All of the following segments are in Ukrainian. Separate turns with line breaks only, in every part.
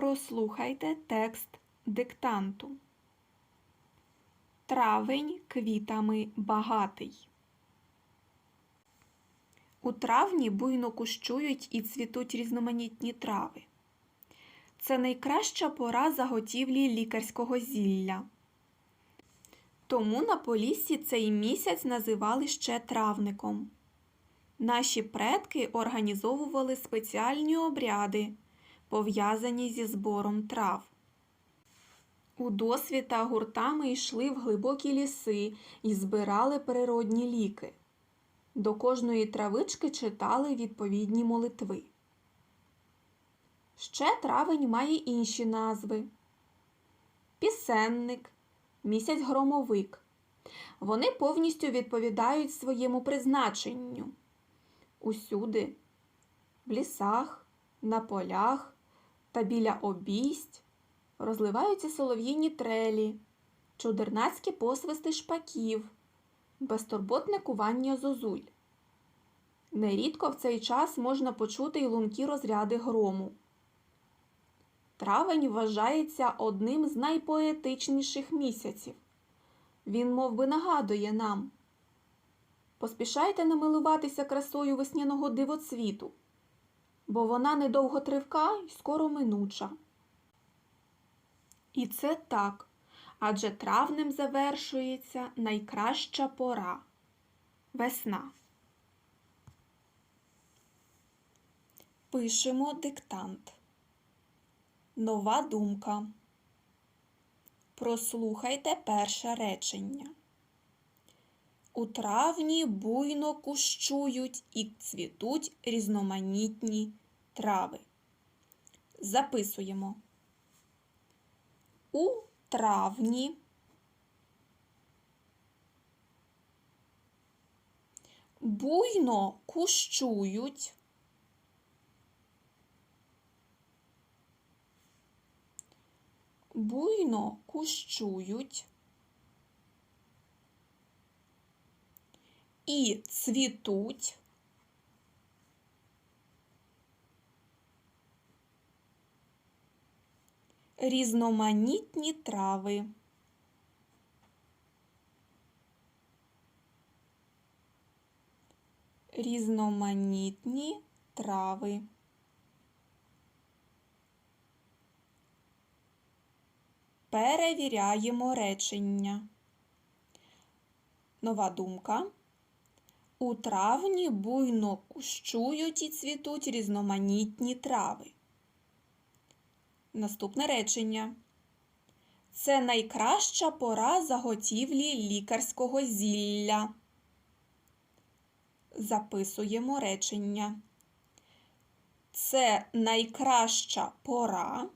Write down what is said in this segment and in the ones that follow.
Прослухайте текст диктанту. Травень квітами багатий. У травні буйно кущують і цвітуть різноманітні трави. Це найкраща пора заготівлі лікарського зілля. Тому на Поліссі цей місяць називали ще травником. Наші предки організовували спеціальні обряди, пов'язані зі збором трав. У досвіта гуртами йшли в глибокі ліси і збирали природні ліки. До кожної травички читали відповідні молитви. Ще травень має інші назви: пісенник, місяць громовик. Вони повністю відповідають своєму призначенню. Усюди, в лісах, на полях та біля обійсть розливаються солов'їні трелі, чудернацькі посвисти шпаків, безтурботне кування зозуль. Нерідко в цей час можна почути й лункі розряди грому. Травень вважається одним з найпоетичніших місяців. Він мов би, нагадує нам. Поспішайте намилуватися красою весняного дивоцвіту, бо вона недовго тривка й скоро минуча. І це так, адже травнем завершується найкраща пора весна. Пишемо диктант. Нова думка. Прослухайте перше речення. У травні буйно кущують і цвітуть різноманітні трави. Записуємо. У травні буйно кущують буйно кущують і цвітуть різноманітні трави. Різноманітні трави. Перевіряємо речення. Нова думка. У травні буйно кущують і цвітуть різноманітні трави. Наступне речення. Це найкраща пора заготівлі лікарського зілля. Записуємо речення. Це найкраща пора.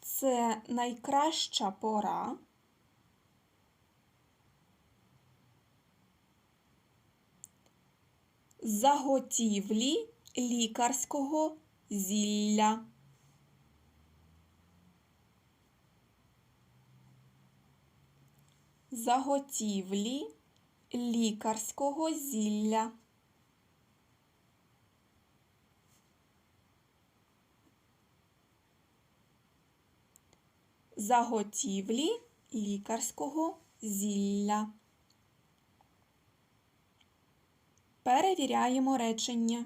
Це найкраща пора. Заготівлі лікарського зілля. Заготівлі лікарського зілля. Заготівлі лікарського зілля. Перевіряємо речення.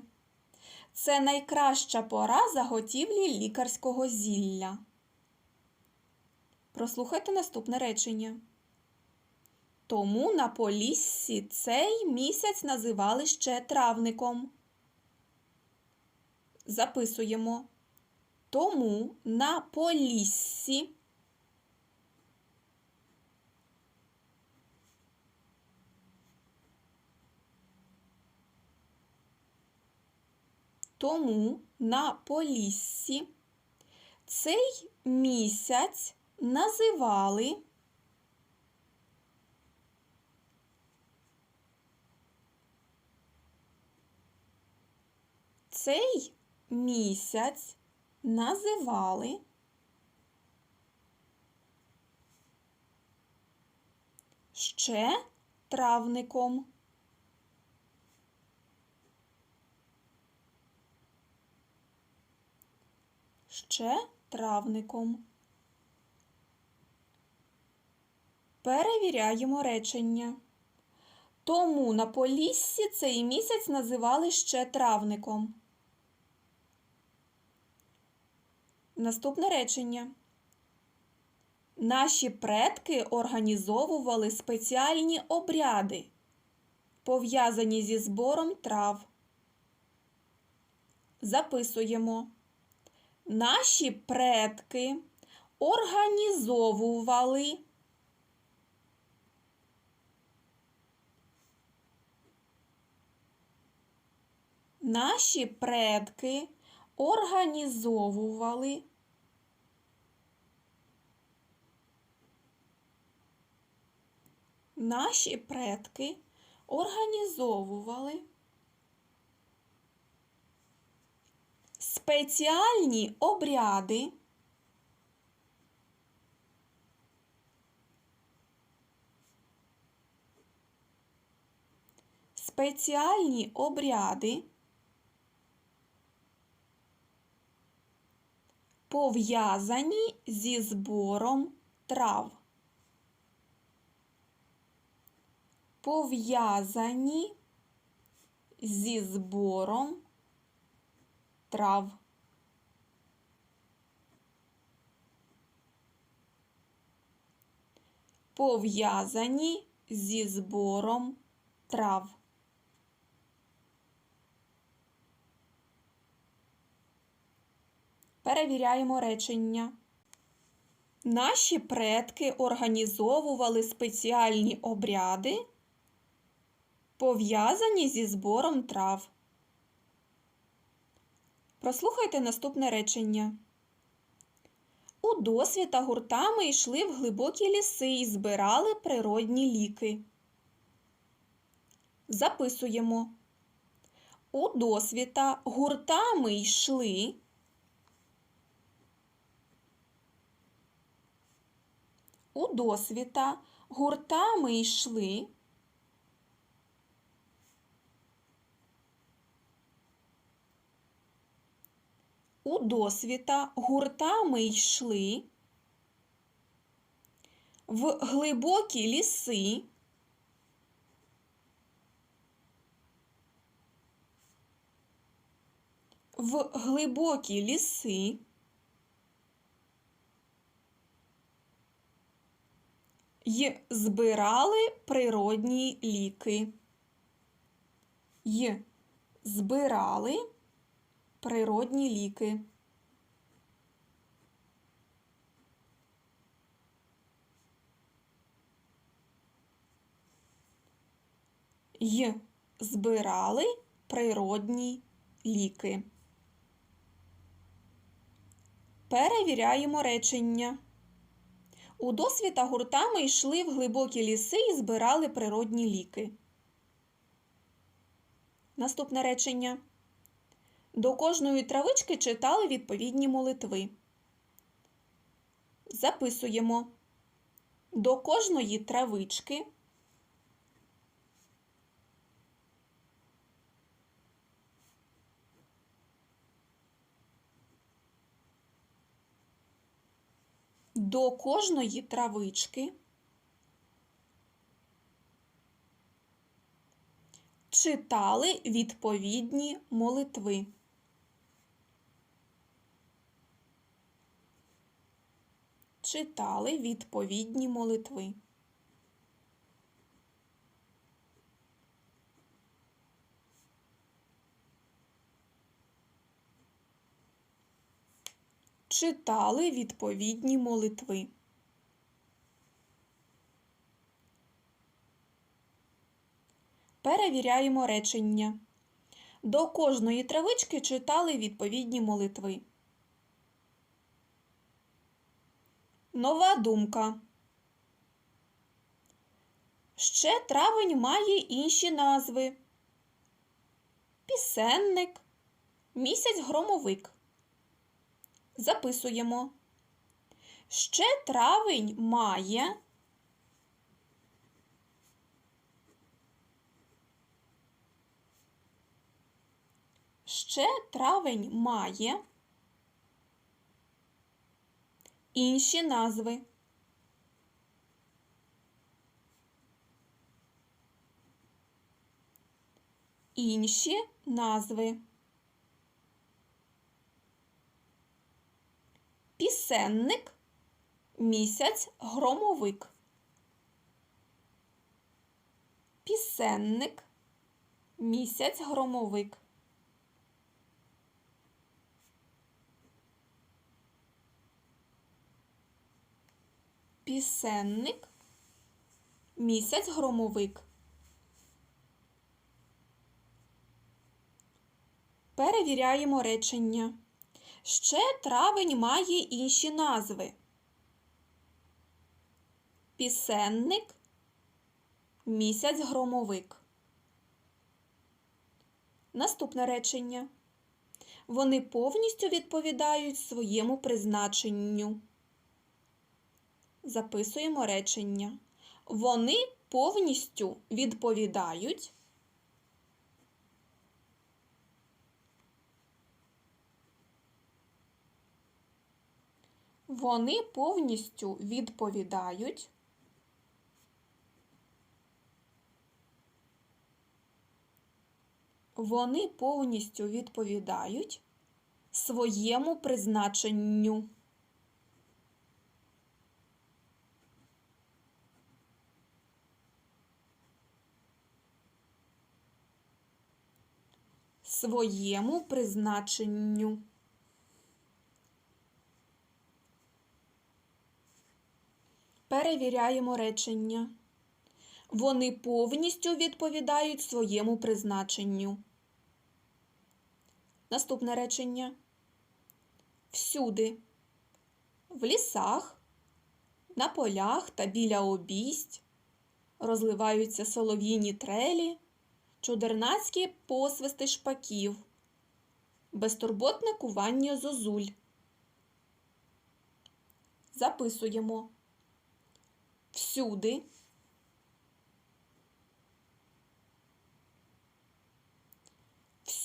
Це найкраща пора заготівлі лікарського зілля. Прослухайте наступне речення. Тому на Поліссі цей місяць називали ще травником. Записуємо. Тому на Поліссі Тому на Поліссі цей місяць називали цей місяць називали ще травником. Ще травником. Перевіряємо речення. Тому на Поліссі цей місяць називали ще травником. Наступне речення. Наші предки організовували спеціальні обряди, пов'язані зі збором трав. Записуємо. Наші предки організовували Наші предки організовували Наші предки організовували спеціальні обряди спеціальні обряди пов'язані зі збором трав. Пов'язані зі збором трав. Пов'язані зі збором трав. Перевіряємо речення. Наші предки організовували спеціальні обряди, пов'язані зі збором трав. Прослухайте наступне речення. У досвіта гуртами йшли в глибокі ліси і збирали природні ліки. Записуємо. У досвіта гуртами йшли. У досвіта гуртами йшли. У досвіта гуртами йшли в глибокі ліси. В глибокі ліси. й збирали природні ліки. Й збирали природні ліки. Й збирали природні ліки. Перевіряємо речення. У досвіта гуртами йшли в глибокі ліси і збирали природні ліки. Наступне речення. До кожної травички читали відповідні молитви. Записуємо. До кожної травички до кожної травички читали відповідні молитви. Читали відповідні молитви. читали відповідні молитви. Перевіряємо речення. До кожної травички читали відповідні молитви. Нова думка. Ще травень має інші назви. Пісенник, місяць громовик. Записуємо. Ще травень має. Ще травень має Інші назви. Інші назви. Пісенник, місяць, громовик. Пісенник, місяць, громовик. Пісенник, місяць, громовик. Перевіряємо речення. Ще травень має інші назви. Пісенник, місяць громовик. Наступне речення. Вони повністю відповідають своєму призначенню. Записуємо речення. Вони повністю відповідають Вони повністю відповідають Вони повністю відповідають своєму призначенню. Своєму призначенню. Перевіряємо речення. Вони повністю відповідають своєму призначенню. Наступне речення. Всюди. В лісах, на полях та біля обість розливаються солов'їні трелі, чудернацькі посвисти шпаків, безтурботне кування зозуль. Записуємо. Всюди.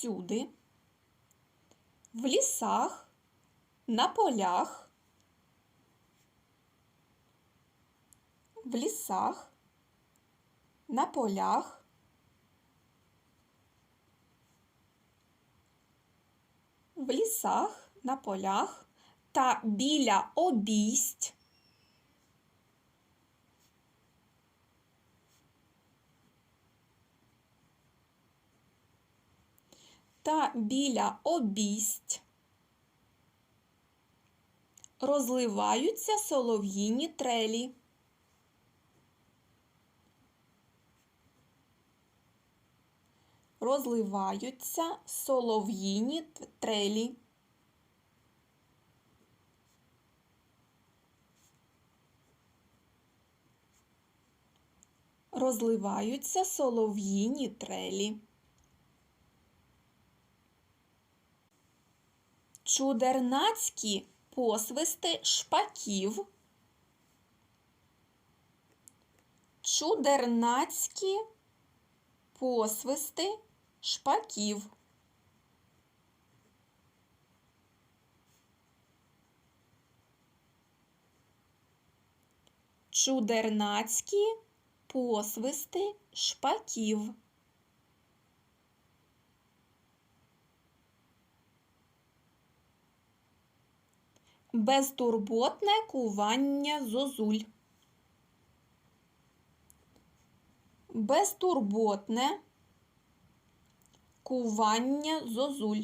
Всюди, в лісах, на полях, в лісах, на полях, в лісах, на полях та біля обість. та біля обість розливаються солов'їні трелі. Розливаються солов'їні трелі. Розливаються солов'їні трелі. чудернацькі посвисти шпаків, чудернацькі посвисти шпаків. Чудернацькі посвисти шпаків. Безтурботне кування зозуль. Безтурботне кування зозуль.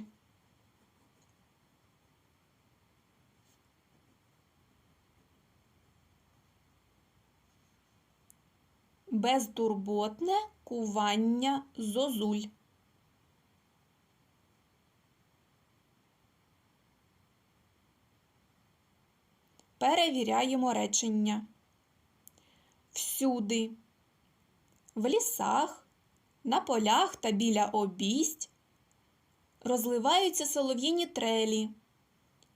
Безтурботне кування зозуль. Перевіряємо речення. Всюди, в лісах, на полях та біля обість розливаються солов'їні трелі,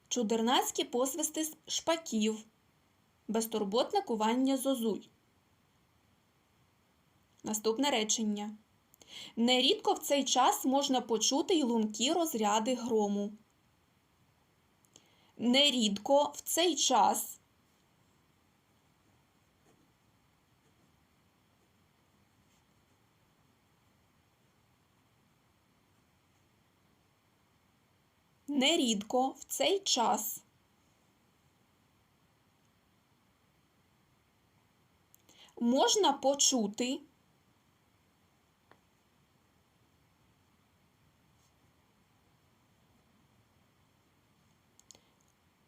чудернацькі посвисти шпаків, безтурботне кування зозуль. Наступне речення. Нерідко в цей час можна почути й лункі розряди грому. Нерідко в цей час Нерідко в цей час. Можна почути.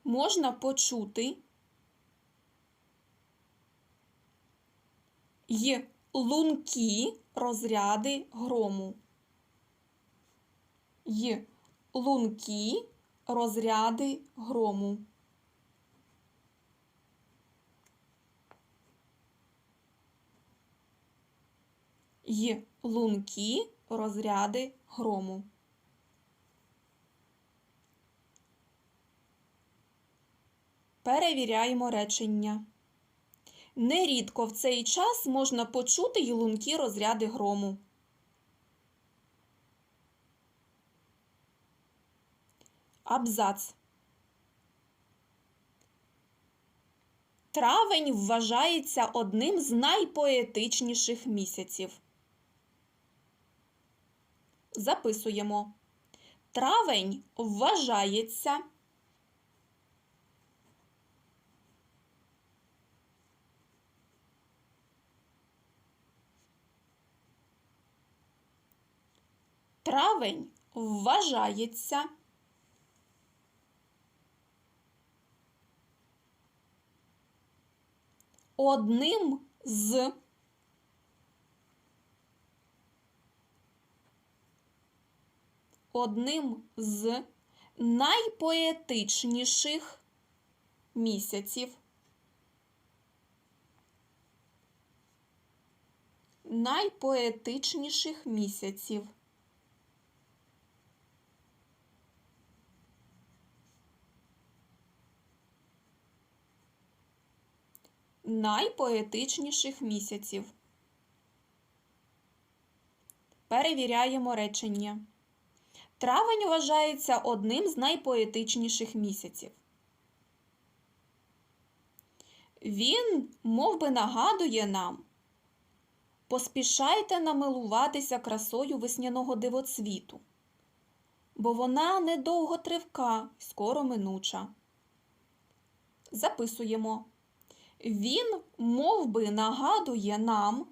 Можна почути й лункі розряди грому. Й лункі розряди грому. Й лункі розряди грому. Перевіряємо речення. Нерідко в цей час можна почути й лункі розряди грому. Абзац. Травень вважається одним з найпоетичніших місяців. Записуємо. Травень вважається Травень вважається одним з одним з найпоетичніших місяців. Найпоетичніших місяців. Найпоетичніших місяців. Перевіряємо речення. Травень вважається одним з найпоетичніших місяців. Він мов би, нагадує нам поспішайте намилуватися красою весняного дивоцвіту, бо вона недовго тривка, скоро минуча. Записуємо. Він мов би, нагадує нам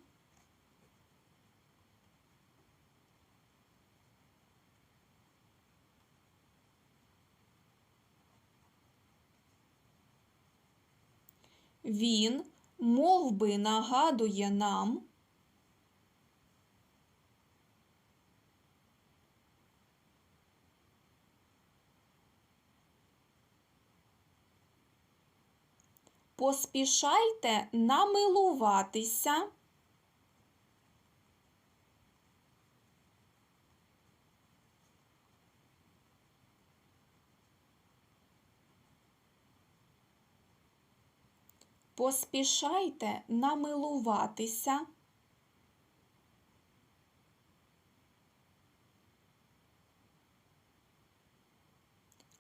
Він мов би, нагадує нам Поспішайте намилуватися. Поспішайте намилуватися.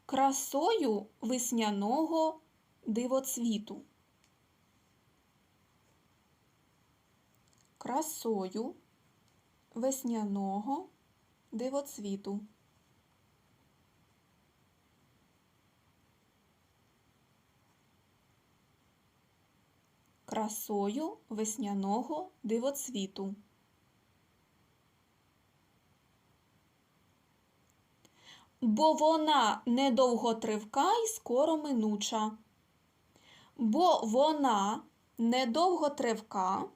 Красою весняного дивоцвіту. Красою весняного дивоцвіту. Красою весняного дивоцвіту. Бо вона недовготривка і скоро минуча. Бо вона недовготривка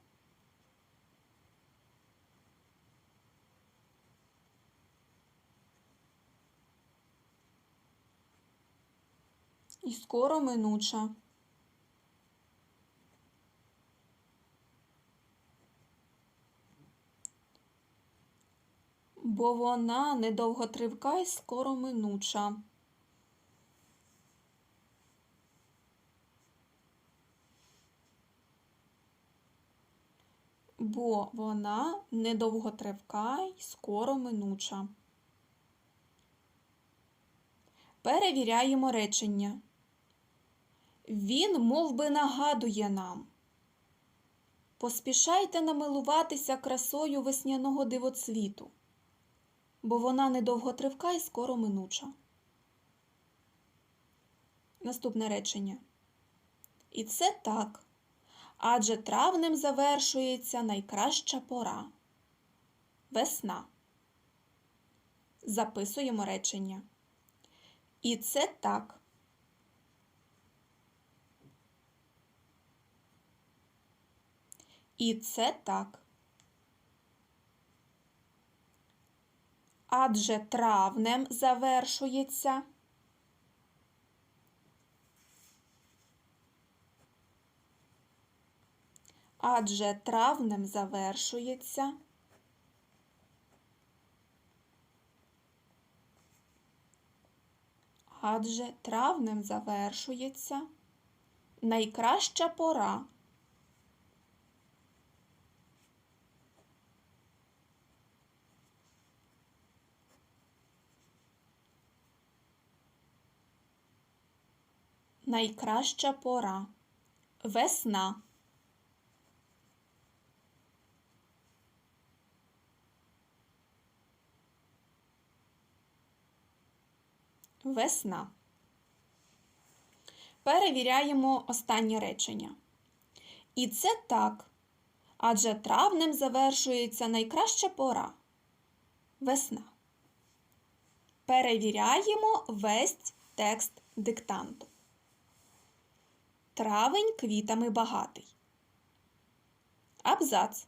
і скоро минуча. Бо вона недовготривка і скоро минуча. Бо вона недовготривка і скоро минуча. Перевіряємо речення. Він мов би, нагадує нам. Поспішайте намилуватися красою весняного дивоцвіту, бо вона недовготривка і скоро минуча. Наступне речення. І це так. Адже травнем завершується найкраща пора. Весна. Записуємо речення. І це так. І це так. Адже травнем завершується. Адже травнем завершується. Адже травнем завершується. Найкраща пора. Найкраща пора. Весна. Весна. Перевіряємо останнє речення. І це так. Адже травнем завершується найкраща пора. Весна. Перевіряємо весь текст диктанту. Травень квітами багатий. Абзац.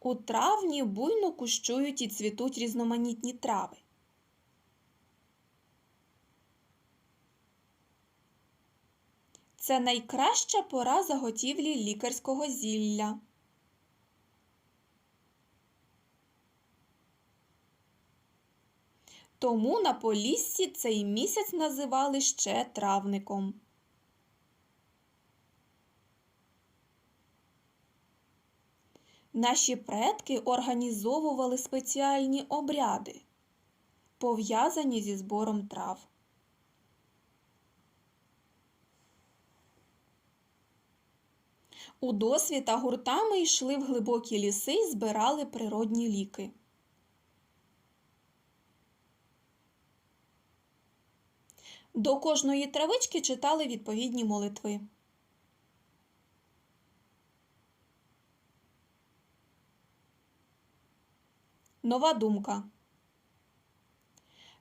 У травні буйно кущують і цвітуть різноманітні трави. Це найкраща пора заготівлі лікарського зілля. Тому на Поліссі цей місяць називали ще травником. Наші предки організовували спеціальні обряди, пов'язані зі збором трав. У досвіта гуртами йшли в глибокі ліси і збирали природні ліки. До кожної травички читали відповідні молитви. Нова думка.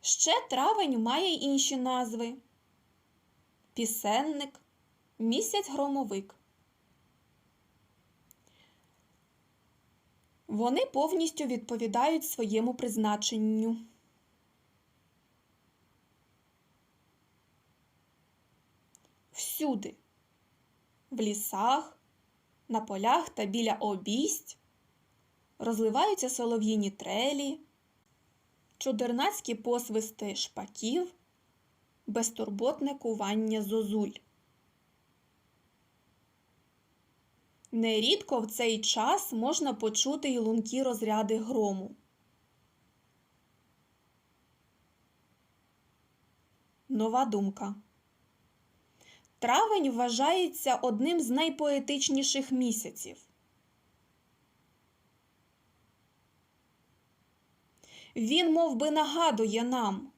Ще травень має інші назви: пісенник, місяць громовик. Вони повністю відповідають своєму призначенню. Всюди, в лісах, на полях та біля обість розливаються солов'їні трелі, чудернацькі посвисти шпаків, безтурботне кування зозуль. Нерідко в цей час можна почути й лункі розряди грому. Нова думка. Травень вважається одним з найпоетичніших місяців. Він мов би, нагадує нам.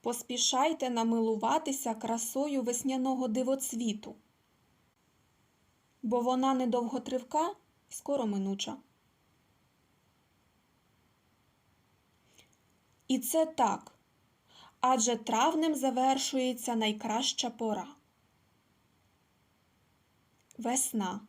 Поспішайте намилуватися красою весняного дивоцвіту, бо вона недовготривка і скоро минуча. І це так, адже травнем завершується найкраща пора. Весна.